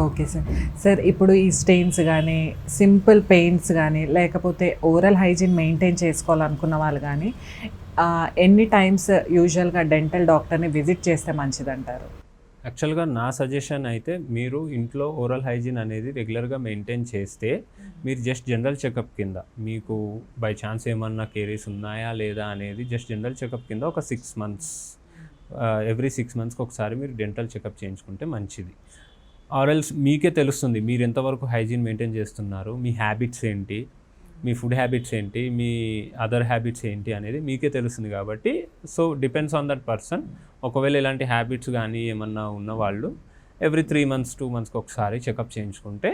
Okay sir. Sir ఇప్పుడు ఈ stains కానీ సింపుల్ పెయిన్స్ కానీ లేకపోతే ఓరల్ హైజీన్ మెయింటైన్ చేసుకోవాలనుకున్న వాళ్ళు కానీ ఎన్ని టైమ్స్ యూజువల్గా డెంటల్ డాక్టర్ని విజిట్ చేస్తే మంచిదంటారు? యాక్చువల్గా నా సజెషన్ అయితే మీరు ఇంట్లో ఓరల్ హైజీన్ అనేది రెగ్యులర్గా మెయింటైన్ చేస్తే మీరు జస్ట్ జనరల్ చెకప్ కింద మీకు బై ఛాన్స్ ఏమన్నా కేరీస్ ఉన్నాయా లేదా అనేది జస్ట్ జనరల్ చెకప్ కింద ఒక సిక్స్ మంత్స్ ఎవ్రీ సిక్స్ మంత్స్కి ఒకసారి మీరు డెంటల్ చెకప్ చేయించుకుంటే మంచిది. ఆర్ఎల్స్ మీకే తెలుస్తుంది మీరు ఎంతవరకు హైజీన్ మెయింటైన్ చేస్తున్నారు మీ హ్యాబిట్స్ ఏంటి మీ ఫుడ్ హ్యాబిట్స్ ఏంటి మీ అదర్ హ్యాబిట్స్ ఏంటి అనేది మీకే తెలుస్తుంది కాబట్టి so depends on that person. ఒకవేళ ఇలాంటి హ్యాబిట్స్ కానీ ఏమన్నా ఉన్న వాళ్ళు ఎవ్రీ త్రీ మంత్స్ టూ మంత్స్కి ఒకసారి చెకప్ చేయించుకుంటే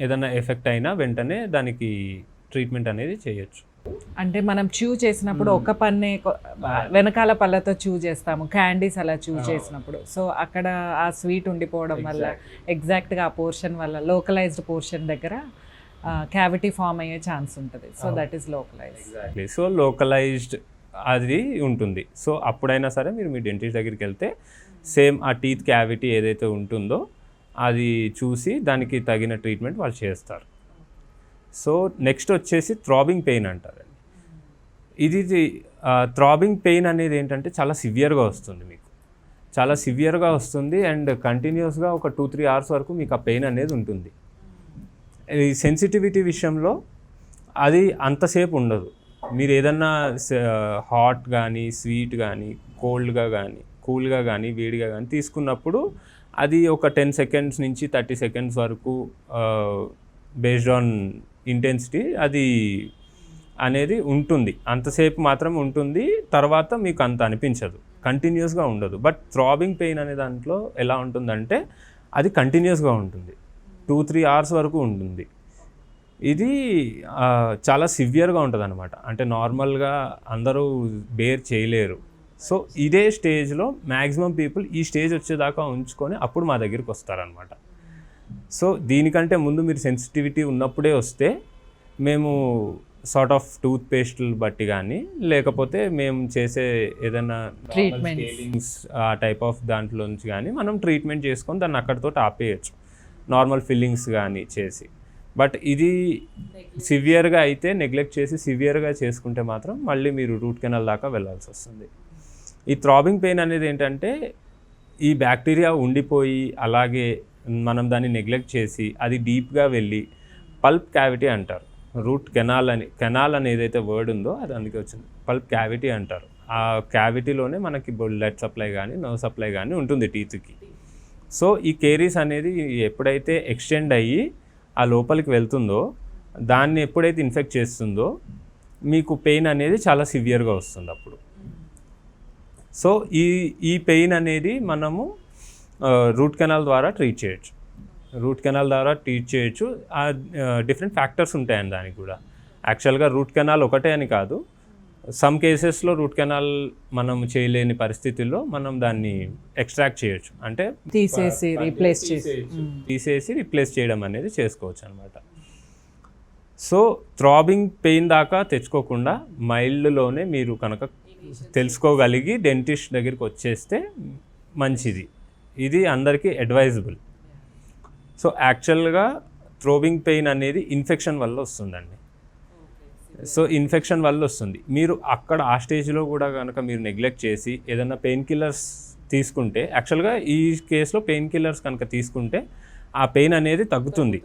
ఏదైనా ఎఫెక్ట్ అయినా వెంటనే దానికి ట్రీట్మెంట్ అనేది చేయొచ్చు. అంటే మనం చూ చేసినప్పుడు ఒక పన్నే వెనకాల పళ్ళతో చూ చేస్తాము. క్యాండీస్ అలా చూ చేసినప్పుడు. సో అక్కడ ఆ స్వీట్ ఉండిపోవడం వల్ల ఎగ్జాక్ట్గా ఆ పోర్షన్ వల్ల లోకలైజ్డ్ పోర్షన్ దగ్గర క్యావిటీ ఫామ్ అయ్యే ఛాన్స్ ఉంటుంది. So that is localise exactly so localised అది ఉంటుంది. సో అప్పుడైనా సరే మీరు మీ డెంటిస్ట్ దగ్గరికి వెళ్తే సేమ్ ఆ టీత్ క్యావిటీ ఏదైతే ఉంటుందో అది చూసి దానికి తగిన ట్రీట్మెంట్ వాళ్ళు చేస్తారు. సో నెక్స్ట్ వచ్చేసి థ్రాబింగ్ పెయిన్ అంటారండి. ఇది థ్రాబింగ్ పెయిన్ అనేది ఏంటంటే చాలా సివియర్గా వస్తుంది మీకు. చాలా సివియర్గా వస్తుంది అండ్ కంటిన్యూస్గా ఒక టూ త్రీ అవర్స్ వరకు మీకు ఆ పెయిన్ అనేది ఉంటుంది. ఈ సెన్సిటివిటీ విషయంలో అది అంతసేపు ఉండదు. మీరు ఏదన్నా హాట్ కానీ స్వీట్ కానీ కోల్డ్గా కానీ కూల్గా కానీ వేడిగా కానీ తీసుకున్నప్పుడు అది ఒక టెన్ సెకండ్స్ నుంచి థర్టీ సెకండ్స్ వరకు బేస్డ్ ఆన్ ఇంటెన్సిటీ అది అనేది ఉంటుంది. అంతసేపు మాత్రం ఉంటుంది. తర్వాత మీకు అంత అనిపించదు. కంటిన్యూస్గా ఉండదు. బట్ థ్రాబింగ్ పెయిన్ అనే దాంట్లో ఎలా ఉంటుందంటే అది కంటిన్యూస్గా ఉంటుంది. టూ త్రీ అవర్స్ వరకు ఉంటుంది. ఇది చాలా సివియర్గా ఉంటుంది అనమాట అంటే నార్మల్గా అందరూ బేర్ చేయలేరు. సో ఇదే స్టేజ్లో మ్యాక్సిమం పీపుల్ ఈ స్టేజ్ వచ్చేదాకా ఉంచుకొని అప్పుడు మా దగ్గరికి వస్తారనమాట సో దీనికంటే ముందు మీరు సెన్సిటివిటీ ఉన్నప్పుడే వస్తే మేము సార్ట్ ఆఫ్ టూత్ పేస్ట్లు బట్టి కానీ లేకపోతే మేము చేసే ఏదైనా. స్కేలింగ్స్ ఆ టైప్ ఆఫ్ దాంట్లో నుంచి కానీ మనం ట్రీట్మెంట్ చేసుకొని దాన్ని అక్కడితో ఆపేయచ్చు. నార్మల్ ఫిల్లింగ్స్ కానీ చేసి. బట్ ఇది సివియర్గా అయితే నెగ్లెక్ట్ చేసి సివియర్గా చేసుకుంటే మాత్రం మళ్ళీ మీరు రూట్ కెనాల్ దాకా వెళ్ళాల్సి వస్తుంది. ఈ థ్రాబింగ్ పెయిన్ అనేది ఏంటంటే ఈ బ్యాక్టీరియా ఉండిపోయి అలాగే మనం దాన్ని నెగ్లెక్ట్ చేసి అది డీప్గా వెళ్ళి పల్ప్ క్యావిటీ అంటారు. రూట్ కెనాల్ అని కెనాల్ అని ఏదైతే వర్డ్ ఉందో అది అందుకే వచ్చింది. పల్ప్ క్యావిటీ అంటారు. ఆ క్యావిటీలోనే మనకి బ్లడ్ సప్లై కానీ నర్వ్ సప్లై కానీ ఉంటుంది టీత్కి సో ఈ కేరీస్ అనేది ఎప్పుడైతే ఎక్స్టెండ్ అయ్యి ఆ లోపలికి వెళ్తుందో దాన్ని ఎప్పుడైతే ఇన్ఫెక్ట్ చేస్తుందో మీకు పెయిన్ అనేది చాలా సివియర్గా వస్తుంది అప్పుడు. సో ఈ ఈ పెయిన్ అనేది మనము రూట్ కెనాల్ ద్వారా ట్రీట్ చేయొచ్చు. రూట్ కెనాల్ ద్వారా ట్రీట్ చేయొచ్చు. ఆ డిఫరెంట్ ఫ్యాక్టర్స్ ఉంటాయండి దానికి కూడా. యాక్చువల్గా రూట్ కెనాల్ ఒకటే అని కాదు. సమ్ కేసెస్లో రూట్ కెనాల్ మనం చేయలేని పరిస్థితుల్లో మనం దాన్ని ఎక్స్ట్రాక్ట్ చేయొచ్చు. అంటే తీసేసి రీప్లేస్ చేసి. తీసేసి రిప్లేస్ చేయడం అనేది చేసుకోవచ్చు అనమాట సో థ్రాబింగ్ పెయిన్ దాకా తెచ్చుకోకుండా మైల్డ్లోనే మీరు కనుక తెలుసుకోగలిగి డెంటిస్ట్ దగ్గరికి వచ్చేస్తే మంచిది. ఇది అందరికీ అడ్వైజబుల్ సో యాక్చువల్గా థ్రోబింగ్ పెయిన్ అనేది ఇన్ఫెక్షన్ వల్ల వస్తుందండి. సో ఇన్ఫెక్షన్ వల్ల వస్తుంది. మీరు అక్కడ ఆ స్టేజ్లో కూడా కనుక మీరు నెగ్లెక్ట్ చేసి ఏదైనా పెయిన్ కిల్లర్స్ తీసుకుంటే యాక్చువల్గా ఈ కేసులో పెయిన్ కిల్లర్స్ కనుక తీసుకుంటే ఆ పెయిన్ అనేది తగ్గుతుంది.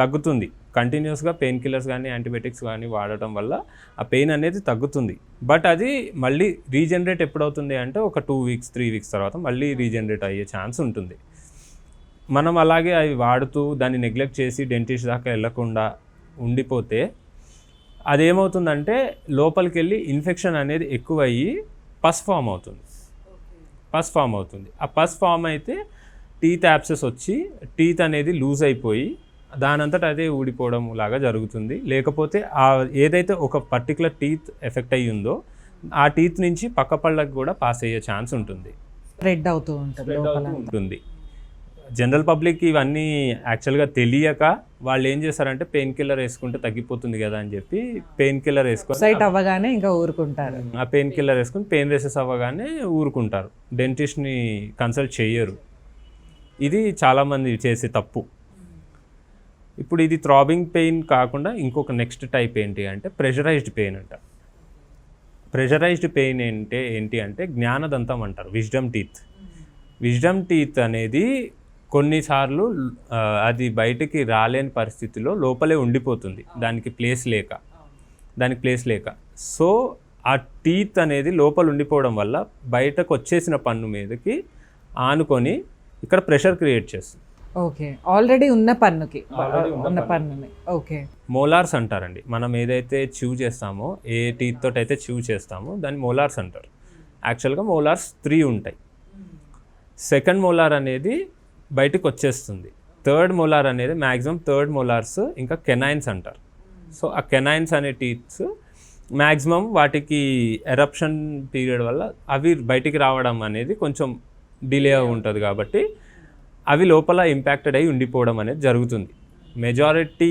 తగ్గుతుంది. కంటిన్యూస్గా పెయిన్ కిల్లర్స్ కానీ యాంటీబయాటిక్స్ కానీ వాడటం వల్ల ఆ పెయిన్ అనేది తగ్గుతుంది. బట్ అది మళ్ళీ రీజనరేట్ ఎప్పుడవుతుంది అంటే ఒక టూ వీక్స్ త్రీ వీక్స్ తర్వాత మళ్ళీ రీజనరేట్ అయ్యే ఛాన్స్ ఉంటుంది. మనం అలాగే అవి వాడుతూ దాన్ని నెగ్లెక్ట్ చేసి డెంటిస్ట్ దాకా వెళ్ళకుండా ఉండిపోతే అదేమవుతుందంటే లోపలికి వెళ్ళి ఇన్ఫెక్షన్ అనేది ఎక్కువయ్యి పస్ ఫామ్ అవుతుంది. పస్ ఫామ్ అవుతుంది. ఆ పస్ ఫామ్ అయితే టీత్ యాప్సెస్ వచ్చి టీత్ అనేది లూజ్ అయిపోయి దానంతట అదే ఊడిపోవడం లాగా జరుగుతుంది. లేకపోతే ఆ ఏదైతే ఒక పర్టికులర్ టీత్ ఎఫెక్ట్ అయ్యి ఉందో ఆ టీత్ నుంచి పక్క పళ్ళకి కూడా పాస్ అయ్యే ఛాన్స్ ఉంటుంది. స్ప్రెడ్ అవుతూ ఉంటుంది లోపల. ఉంటుంది. జనరల్ పబ్లిక్ ఇవన్నీ యాక్చువల్గా తెలియక వాళ్ళు ఏం చేస్తారంటే పెయిన్ కిల్లర్ వేసుకుంటే తగ్గిపోతుంది కదా అని చెప్పి పెయిన్ కిల్లర్ వేసుకొని సైట్ అవ్వగానే ఇంకా ఊరుకుంటారు. ఆ పెయిన్ కిల్లర్ వేసుకొని పెయిన్ రేసెస్ అవ్వగానే ఊరుకుంటారు. డెంటిస్ట్ని కన్సల్ట్ చేయరు ఇది చాలామంది చేసే తప్పు. ఇప్పుడు ఇది థ్రాబింగ్ పెయిన్ కాకుండా ఇంకొక నెక్స్ట్ టైప్ ఏంటి అంటే ప్రెషరైజ్డ్ పెయిన్ అంట. ప్రెషరైజ్డ్ పెయిన్ ఏంటి ఏంటి అంటే జ్ఞానదంతం అంటారు విజ్డమ్ టీత్ విజ్డమ్ టీత్ అనేది కొన్నిసార్లు అది బయటికి రాలేని పరిస్థితిలో లోపలే ఉండిపోతుంది. దానికి ప్లేస్ లేక. దానికి ప్లేస్ లేక. సో ఆ టీత్ అనేది లోపల ఉండిపోవడం వల్ల బయటకు వచ్చేసిన పన్ను మీదకి ఆనుకొని ఇక్కడ ప్రెషర్ క్రియేట్ చేస్తుంది. ఓకే. ఆల్రెడీ ఉన్న పన్నుకి. ఉన్న పన్నుని. ఓకే. మోలార్స్ అంటారండి. మనం ఏదైతే చూ చేస్తామో ఏ టీత్ తోటి అయితే చూ చేస్తామో దాన్ని మోలార్స్ అంటారు. యాక్చువల్గా మోలార్స్ త్రీ ఉంటాయి. సెకండ్ మోలార్ అనేది బయటకు వచ్చేస్తుంది. థర్డ్ మోలార్ అనేది మ్యాక్సిమం థర్డ్ మోలార్స్ ఇంకా కెనైన్స్ అంటారు. సో ఆ కెనైన్స్ అనే టీత్స్ మ్యాక్సిమం వాటికి ఎరప్షన్ పీరియడ్ వల్ల అవి బయటికి రావడం అనేది కొంచెం డిలే ఉంటుంది కాబట్టి అవి లోపల ఇంపాక్టెడ్ అయి ఉండిపోవడం అనేది జరుగుతుంది. మెజారిటీ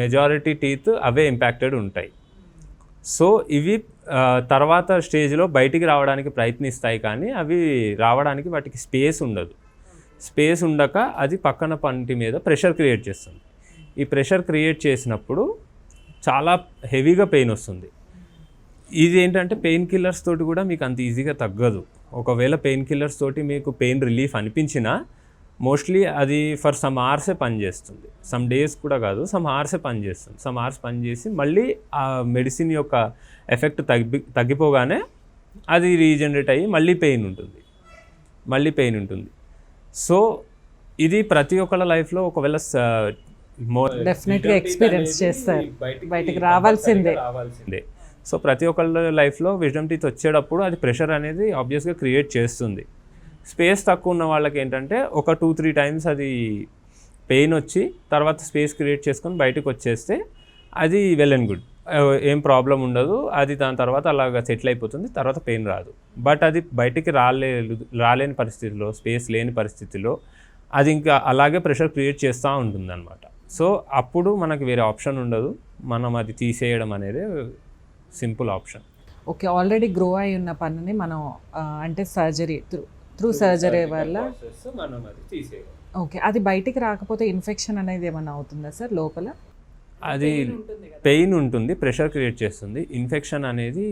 మెజారిటీ టీత్ అవే ఇంపాక్టెడ్ ఉంటాయి. సో ఇవి తర్వాత స్టేజ్లో బయటికి రావడానికి ప్రయత్నిస్తాయి కానీ అవి రావడానికి వాటికి స్పేస్ ఉండదు. స్పేస్ ఉండక అది పక్కన పంటి మీద ప్రెషర్ క్రియేట్ చేస్తుంది. ఈ ప్రెషర్ క్రియేట్ చేసినప్పుడు చాలా హెవీగా పెయిన్ వస్తుంది. ఇది ఏంటంటే పెయిన్ కిల్లర్స్ తోటి కూడా మీకు అంత ఈజీగా తగ్గదు. ఒకవేళ పెయిన్ కిల్లర్స్ తోటి మీకు పెయిన్ రిలీఫ్ అనిపించినా మోస్ట్లీ అది ఫర్ సమ్ అవర్సే పనిచేస్తుంది. సమ్ డేస్ కూడా కాదు సమ్ అవర్సే పనిచేస్తుంది. సమ్ అవర్స్ పనిచేసి మళ్ళీ ఆ మెడిసిన్ యొక్క ఎఫెక్ట్ తగ్గి తగ్గిపోగానే అది రీజనరేట్ అయ్యి మళ్ళీ పెయిన్ ఉంటుంది. మళ్ళీ పెయిన్ ఉంటుంది. సో ఇది ప్రతి ఒక్కళ్ళ లైఫ్లో ఒకవేళ స- మో- Definitely experience చేస్తారు. బయటికి రావాల్సిందే. రావాల్సిందే. సో ప్రతి ఒక్కళ్ళ లైఫ్లో విజడమ్ టీత్ వచ్చేటప్పుడు అది ప్రెషర్ అనేది ఆబ్వియస్గా క్రియేట్ చేస్తుంది. స్పేస్ తక్కువ ఉన్న వాళ్ళకి ఏంటంటే ఒక టూ త్రీ టైమ్స్ అది పెయిన్ వచ్చి తర్వాత స్పేస్ క్రియేట్ చేసుకొని బయటకు వచ్చేస్తే అది వెల్ అండ్ గుడ్. ఏం ప్రాబ్లం ఉండదు. అది దాని తర్వాత అలాగ సెటిల్ అయిపోతుంది. తర్వాత పెయిన్ రాదు. బట్ అది బయటికి రాలే రాలేని పరిస్థితిలో స్పేస్ లేని పరిస్థితిలో అది ఇంకా అలాగే ప్రెషర్ క్రియేట్ చేస్తూ ఉంటుంది అనమాట సో అప్పుడు మనకి వేరే ఆప్షన్ ఉండదు. మనం అది తీసేయడం అనేది simple option. Okay already grow అయి ఉన్న పన్నుని మనం అంటే సర్జరీ త్రూ త్రూ సర్జరీ వల్ల? మనం అది తీసేయడం ఓకే అది బయటికి రాకపోతే ఇన్ఫెక్షన్ అనేది ఏమైనా అవుతుందా సార్ లోపల? అది పెయిన్ ఉంటుంది ప్రెషర్ క్రియేట్ చేస్తుంది. ఇన్ఫెక్షన్ అనేది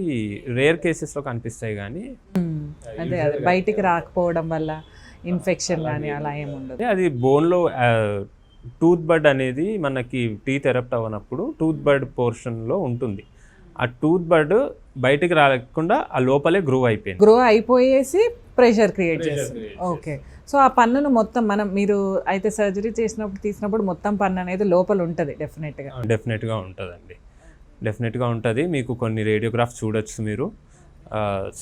రేర్ కేసెస్లో కనిపిస్తాయి కానీ మ్మ్. అదే అదే. బయటికి రాకపోవడం వల్ల ఇన్ఫెక్షన్ కానీ అలా ఏమి ఉండదు. అదే అది బోన్లో టూత్ బడ్ అనేది మనకి టీత్ ఎరప్ట్ అవ్వనప్పుడు టూత్ బడ్ పోర్షన్లో ఉంటుంది. ఆ టూత్ బడ్ బయటికి రాకుండా ఆ లోపలే గ్రో అయిపోయింది. గ్రో అయిపోయేసి ప్రెషర్ క్రియేట్ చేస్తుంది. ఓకే సో ఆ పన్నును మొత్తం మనం మీరు అయితే సర్జరీ చేసినప్పుడు తీసినప్పుడు మొత్తం పన్ను అనేది లోపల ఉంటుంది డెఫినెట్గా డెఫినెట్గా ఉంటుందండి. డెఫినెట్గా ఉంటుంది. మీకు కొన్ని రేడియోగ్రాఫ్స్ చూడొచ్చు మీరు.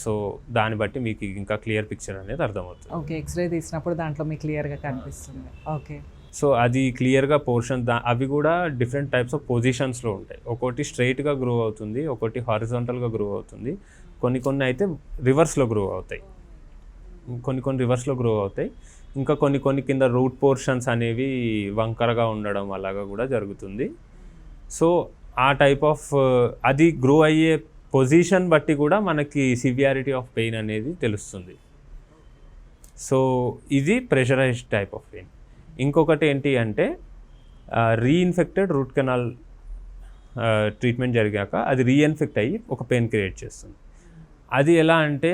సో దాన్ని బట్టి మీకు ఇంకా క్లియర్ పిక్చర్ అనేది అర్థమవుతుంది. ఓకే ఎక్స్రే తీసినప్పుడు దాంట్లో మీకు క్లియర్గా కనిపిస్తుంది. ఓకే సో అది క్లియర్గా పోర్షన్ దా అవి కూడా డిఫరెంట్ టైప్స్ ఆఫ్ పొజిషన్స్లో ఉంటాయి. ఒకటి స్ట్రైట్గా గ్రో అవుతుంది ఒకటి హారిజాంటల్గా గ్రో అవుతుంది. కొన్ని కొన్ని అయితే రివర్స్లో గ్రో అవుతాయి. కొన్ని కొన్ని రివర్స్లో గ్రో అవుతాయి. ఇంకా కొన్ని కొన్ని కింద రూట్ పోర్షన్స్ అనేవి వంకరగా ఉండడం అలాగా కూడా జరుగుతుంది. సో ఆ టైప్ ఆఫ్ uh, అది గ్రో అయ్యే పొజిషన్ బట్టి కూడా మనకి సివియారిటీ ఆఫ్ పెయిన్ అనేది తెలుస్తుంది. సో ఇది ప్రెషరైజ్డ్ టైప్ ఆఫ్ పెయిన్ ఇంకొకటి ఏంటి అంటే రీఇన్ఫెక్టెడ్ రూట్ కెనాల్ ట్రీట్మెంట్ జరిగాక అది రీఇన్ఫెక్ట్ అయ్యి ఒక పెయిన్ క్రియేట్ చేస్తుంది. అది ఎలా అంటే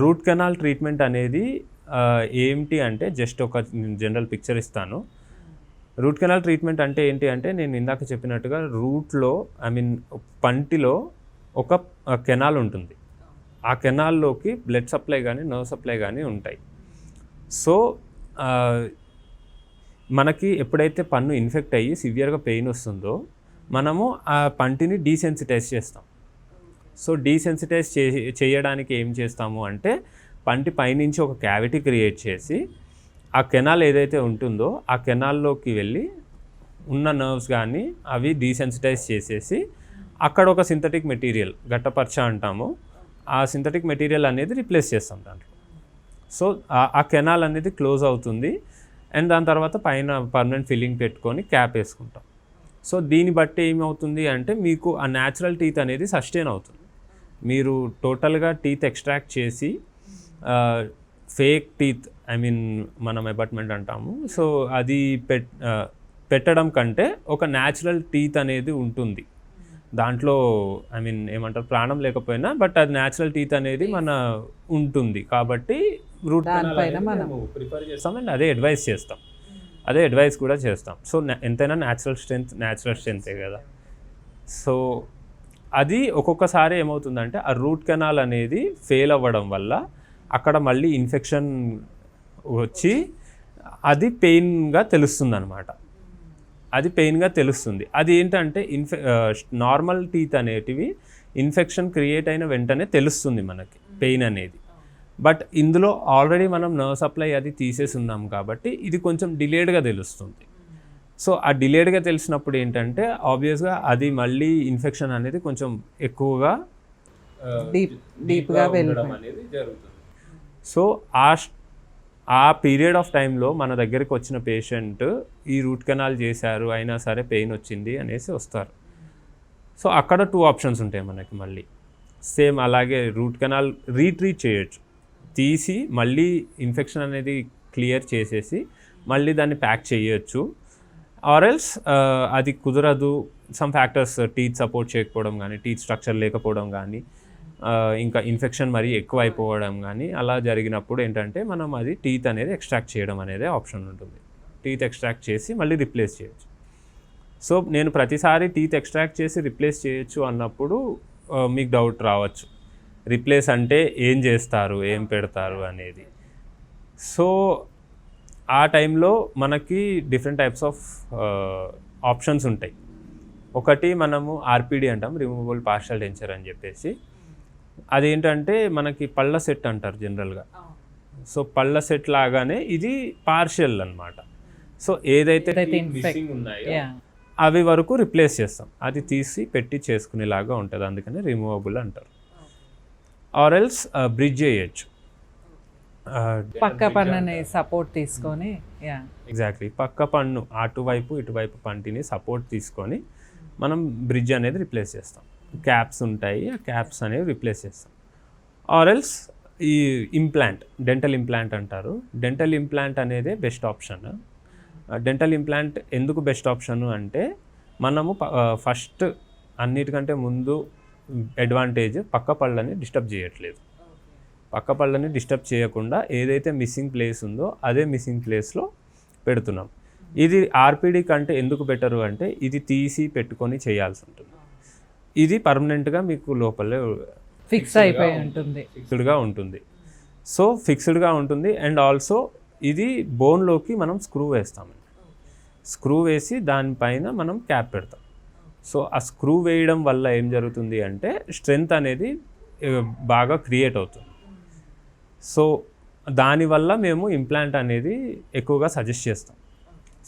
రూట్ కెనాల్ ట్రీట్మెంట్ అనేది ఏమిటి ఏంటి అంటే జస్ట్ ఒక జనరల్ పిక్చర్ ఇస్తాను. రూట్ కెనాల్ ట్రీట్మెంట్ అంటే ఏంటి అంటే నేను ఇందాక చెప్పినట్టుగా రూట్లో ఐ మీన్ పంటిలో ఒక కెనాల్ ఉంటుంది. ఆ కెనాల్లోకి బ్లడ్ సప్లై కానీ నర్వ్ సప్లై కానీ ఉంటాయి. సో మనకి ఎప్పుడైతే పన్ను ఇన్ఫెక్ట్ అయ్యి సివియర్గా పెయిన్ వస్తుందో మనము ఆ పంటిని డీసెన్సిటైజ్ చేస్తాం. సో డీసెన్సిటైజ్ చే చేయడానికి ఏం చేస్తాము అంటే పంటి పైనుంచి ఒక క్యావిటీ క్రియేట్ చేసి ఆ కెనాల్ ఏదైతే ఉంటుందో ఆ కెనాల్లోకి వెళ్ళి ఉన్న నర్వ్స్ కానీ అవి డీసెన్సిటైజ్ చేసేసి అక్కడ ఒక సింథటిక్ మెటీరియల్ గట్టపరచ అంటాము ఆ సింథటిక్ మెటీరియల్ అనేది రిప్లేస్ చేస్తాం దాంట్లో. సో ఆ- కెనాల్ అనేది క్లోజ్ అవుతుంది. అండ్ దాని తర్వాత పైన పర్మనెంట్ ఫిల్లింగ్ పెట్టుకొని క్యాప్ వేసుకుంటాం. సో దీన్ని బట్టి ఏమవుతుంది అంటే మీకు ఆ న్యాచురల్ టీత్ అనేది సస్టైన్ అవుతుంది. మీరు టోటల్గా టీత్ ఎక్స్ట్రాక్ట్ చేసి ఫేక్ టీత్ ఐ మీన్ మనం అపార్ట్మెంట్ అంటాము. సో అది పెట్ పెట్టడం కంటే ఒక న్యాచురల్ టీత్ అనేది ఉంటుంది. దాంట్లో ఐ మీన్ ఏమంటారు ప్రాణం లేకపోయినా బట్ అది న్యాచురల్ టీత్ అనేది మన ఉంటుంది. కాబట్టి రూట్ మనం- ప్రిఫర్ చేస్తాం అండ్ అదే అడ్వైస్ చేస్తాం. అదే అడ్వైస్ కూడా చేస్తాం. సో ఎంతైనా న్యాచురల్ స్ట్రెంత్ న్యాచురల్ స్ట్రెంతే కదా. సో అది ఒక్కొక్కసారి ఏమవుతుందంటే ఆ రూట్ కెనాల్ అనేది ఫెయిల్ అవ్వడం వల్ల అక్కడ మళ్ళీ ఇన్ఫెక్షన్ వచ్చి అది పెయిన్గా తెలుస్తుంది అనమాట అది పెయిన్గా తెలుస్తుంది. అది ఏంటంటే ఇన్ఫె నార్మల్ టీత్ అనేటివి ఇన్ఫెక్షన్ క్రియేట్ అయిన వెంటనే తెలుస్తుంది మనకి పెయిన్ అనేది. బట్ ఇందులో ఆల్రెడీ మనం నర్వ్ సప్లై అది తీసేసి ఉన్నాం కాబట్టి ఇది కొంచెం డిలేడ్గా తెలుస్తుంది. సో ఆ డిలేడ్గా తెలిసినప్పుడు ఏంటంటే ఆబ్వియస్గా అది మళ్ళీ ఇన్ఫెక్షన్ అనేది కొంచెం ఎక్కువగా Deep- deep గా ఉండడం అనేది జరుగుతుంది. సో ఆ ఆ పీరియడ్ ఆఫ్ టైంలో మన దగ్గరికి వచ్చిన పేషెంట్ ఈ రూట్ కెనాల్ చేశారు అయినా సరే పెయిన్ వచ్చింది అనేసి వస్తారు. సో అక్కడ టూ ఆప్షన్స్ ఉంటాయి మనకి మళ్ళీ. సేమ్ అలాగే రూట్ కెనాల్ రీట్రీట్ చేయొచ్చు. తీసి మళ్ళీ ఇన్ఫెక్షన్ అనేది క్లియర్ చేసేసి మళ్ళీ దాన్ని ప్యాక్ చేయొచ్చు. ఆర్ఎల్స్ uh, అది కుదరదు. సమ్ ఫ్యాక్టర్స్ టీత్ సపోర్ట్ చేయకపోవడం కానీ టీత్ స్ట్రక్చర్ లేకపోవడం కానీ uh, ఇంకా ఇన్ఫెక్షన్ మరీ ఎక్కువ అయిపోవడం కానీ అలా జరిగినప్పుడు ఏంటంటే మనం అది టీత్ అనేది ఎక్స్ట్రాక్ట్ చేయడం అనేది ఆప్షన్ ఉంటుంది. టీత్ ఎక్స్ట్రాక్ట్ చేసి మళ్ళీ రిప్లేస్ చేయొచ్చు. సో నేను ప్రతిసారి టీత్ ఎక్స్ట్రాక్ట్ చేసి రిప్లేస్ చేయొచ్చు అన్నప్పుడు uh, మీకు డౌట్ రావచ్చు. రిప్లేస్ అంటే ఏం చేస్తారు? ఏం పెడతారు? అనేది. సో ఆ టైంలో మనకి డిఫరెంట్ టైప్స్ ఆఫ్ ఆప్షన్స్ ఉంటాయి. ఒకటి మనము ఆర్పిడి అంటాం రిమూవబుల్ పార్షల్ డెంచర్ అని చెప్పేసి. అదేంటంటే మనకి పళ్ళ సెట్ అంటారు జనరల్గా సో పళ్ళ సెట్ లాగానే ఇది పార్షియల్ అన్నమాట. సో ఏదైతే ఉన్నాయో. అవి వరకు రిప్లేస్ చేస్తాం. అది తీసి పెట్టి చేసుకునేలాగా ఉంటుంది అందుకని రిమూవబుల్ అంటారు. ఆర్ఎల్స్ బ్రిడ్జ్ చేయొచ్చు. పక్క పన్నుని సపోర్ట్ తీసుకొని యా ఎగ్జాక్ట్లీ పక్క పన్ను అటువైపు ఇటువైపు పంటిని సపోర్ట్ తీసుకొని మనం బ్రిడ్జ్ అనేది రిప్లేస్ చేస్తాం. క్యాప్స్ ఉంటాయి ఆ క్యాప్స్ అనేవి రిప్లేస్ చేస్తాం. ఆర్ఎల్స్ ఈ ఇంప్లాంట్ డెంటల్ ఇంప్లాంట్ అంటారు. డెంటల్ ఇంప్లాంట్ అనేదే బెస్ట్ ఆప్షన్ డెంటల్ ఇంప్లాంట్ ఎందుకు బెస్ట్ ఆప్షన్ అంటే మనము ఫస్ట్ అన్నిటికంటే ముందు అడ్వాంటేజ్ పక్క పళ్ళని డిస్టర్బ్ చేయట్లేదు. పక్క పళ్ళని డిస్టర్బ్ చేయకుండా ఏదైతే మిస్సింగ్ ప్లేస్ ఉందో అదే మిస్సింగ్ ప్లేస్లో పెడుతున్నాం. ఇది ఆర్పిడి కంటే ఎందుకు బెటరు అంటే ఇది తీసి పెట్టుకొని చేయాల్సి ఉంటుంది. ఇది పర్మనెంట్గా మీకు లోపలే ఫిక్స్ అయిపోయి ఉంటుంది. ఫిక్స్డ్గా ఉంటుంది. సో ఫిక్స్డ్గా ఉంటుంది అండ్ ఆల్సో ఇది బోన్లోకి మనం స్క్రూ వేస్తామండి స్క్రూ వేసి దానిపైన మనం క్యాప్ పెడతాం. సో ఆ స్క్రూ వేయడం వల్ల ఏం జరుగుతుంది అంటే స్ట్రెంగ్త్ అనేది బాగా క్రియేట్ అవుతుంది. సో దానివల్ల మేము ఇంప్లాంట్ అనేది ఎక్కువగా సజెస్ట్ చేస్తాం.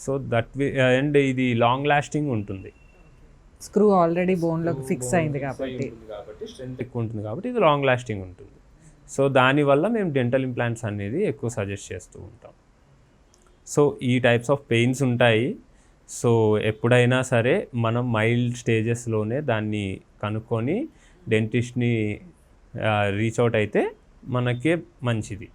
సో దట్ అండ్ ఇది లాంగ్ లాస్టింగ్ ఉంటుంది. స్క్రూ ఆల్రెడీ బోన్లోకి ఫిక్స్ అయింది కాబట్టి. కాబట్టి స్ట్రెంత్ ఎక్కువ ఉంటుంది కాబట్టి ఇది లాంగ్ లాస్టింగ్ ఉంటుంది. సో దానివల్ల మేము డెంటల్ ఇంప్లాంట్స్ అనేది ఎక్కువ సజెస్ట్ చేస్తూ ఉంటాం. సో ఈ టైప్స్ ఆఫ్ పెయిన్స్ ఉంటాయి. సో ఎప్పుడైనా సరే మనం మైల్డ్ స్టేజెస్లోనే దాన్ని కనుక్కొని డెంటిస్ట్ని రీచ్ అవుట్ అయితే మనకే మంచిది.